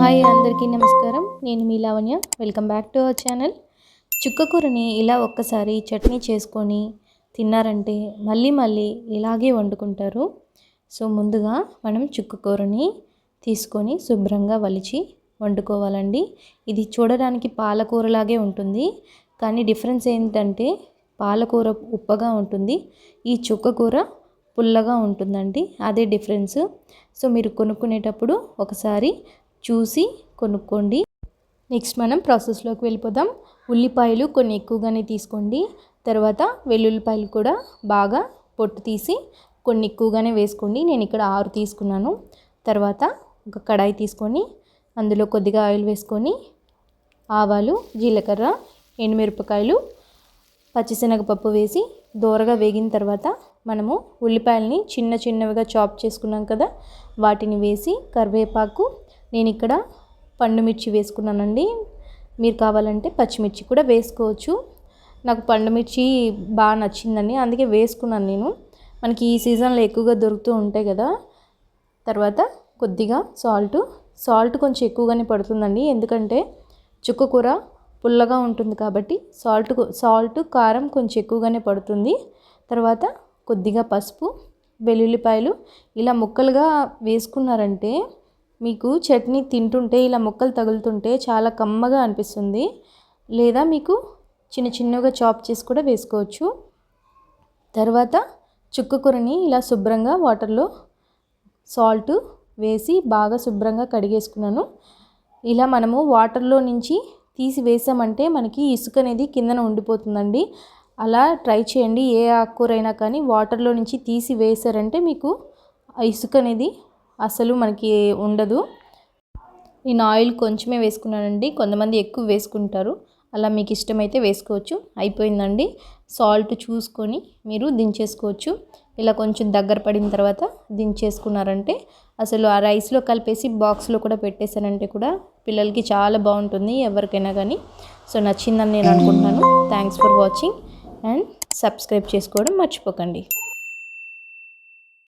Hi అందరికీ నమస్కారం. నేను మీ Lavanya. Welcome back to our channel చుక్కకూరని ఇలా ఒక్కసారి చట్నీ చేసుకొని తిన్నారంటే మళ్ళీ మళ్ళీ ఇలాగే వండుకుంటారు. సో ముందుగా మనం చుక్కకూరని తీసుకొని శుభ్రంగా వలిచి వండుకోవాలండి. ఇది చూడడానికి పాలకూరలాగే ఉంటుంది. కానీ డిఫరెన్స్ ఏంటంటే పాలకూర ఉప్పగా ఉంటుంది. ఈ చుక్కకూర పుల్లగా ఉంటుందండి. అదే డిఫరెన్స్. సో మీరు కొనుక్కునేటప్పుడు ఒకసారి చూసి కొనుక్కోండి. నెక్స్ట్ మనం ప్రాసెస్లోకి వెళ్ళిపోదాం. ఉల్లిపాయలు కొన్ని ఎక్కువగానే తీసుకోండి. తర్వాత వెల్లుల్లిపాయలు కూడా బాగా పొట్టు తీసి కొన్ని ఎక్కువగానే వేసుకోండి. నేను ఇక్కడ ఆరు తీసుకున్నాను. తర్వాత ఒక కడాయి తీసుకొని అందులో కొద్దిగా ఆయిల్ వేసుకొని ఆవాలు జీలకర్ర ఎండుమిరపకాయలు పచ్చిశనగపప్పు వేసి దోరగా వేగిన తర్వాత మనము ఉల్లిపాయలని చిన్న చిన్నవిగా చాప్ చేసుకున్నాం కదా వాటిని వేసి కరివేపాకు నేను ఇక్కడ పండు మిర్చి వేసుకున్నానండి. మీరు కావాలంటే పచ్చిమిర్చి కూడా వేసుకోవచ్చు. నాకు పండు మిర్చి బాగా నచ్చిందండి అందుకే వేసుకున్నాను నేను. మనకి ఈ సీజన్లో ఎక్కువగా దొరుకుతూ ఉంటాయి కదా. తర్వాత కొద్దిగా సాల్ట్. సాల్ట్ కొంచెం ఎక్కువగానే పడుతుందండి. ఎందుకంటే చుక్క కూర పుల్లగా ఉంటుంది కాబట్టి సాల్ట్ సాల్ట్ కారం కొంచెం ఎక్కువగానే పడుతుంది. తర్వాత కొద్దిగా పసుపు వెల్లుల్లిపాయలు ఇలా ముక్కలుగా వేసుకున్నారంటే మీకు చట్నీ తింటుంటే ఇలా ముక్కలు తగులుతుంటే చాలా కమ్మగా అనిపిస్తుంది. లేదా మీకు చిన్న చిన్నగా చాప్ చేసి కూడా వేసుకోవచ్చు. తర్వాత చుక్కకూరని ఇలా శుభ్రంగా వాటర్లో సాల్ట్ వేసి బాగా శుభ్రంగా కడిగేసుకున్నాను. ఇలా మనము వాటర్లో నుంచి తీసి వేసామంటే మనకి ఇసుక అనేది కిందన ఉండిపోతుందండి. అలా ట్రై చేయండి. ఏ ఆకుకూరైనా కానీ వాటర్లో నుంచి తీసి వేసారంటే మీకు ఇసుక అనేది అసలు మనకి ఉండదు. నేను ఆయిల్ కొంచెమే వేసుకున్నానండి. కొంతమంది ఎక్కువ వేసుకుంటారు. అలా మీకు ఇష్టమైతే వేసుకోవచ్చు. అయిపోయిందండి. సాల్ట్ చూసుకొని మీరు దించేసుకోవచ్చు. ఇలా కొంచెం దగ్గర పడిన తర్వాత దించేసుకున్నారంటే అసలు ఆ రైస్లో కలిపేసి బాక్స్లో కూడా పెట్టేశానంటే కూడా పిల్లలకి చాలా బాగుంటుంది ఎవరికైనా కానీ. సో నచ్చిందని నేను అనుకుంటున్నాను. Thanks for watching and subscribe చేసుకోవడం మర్చిపోకండి.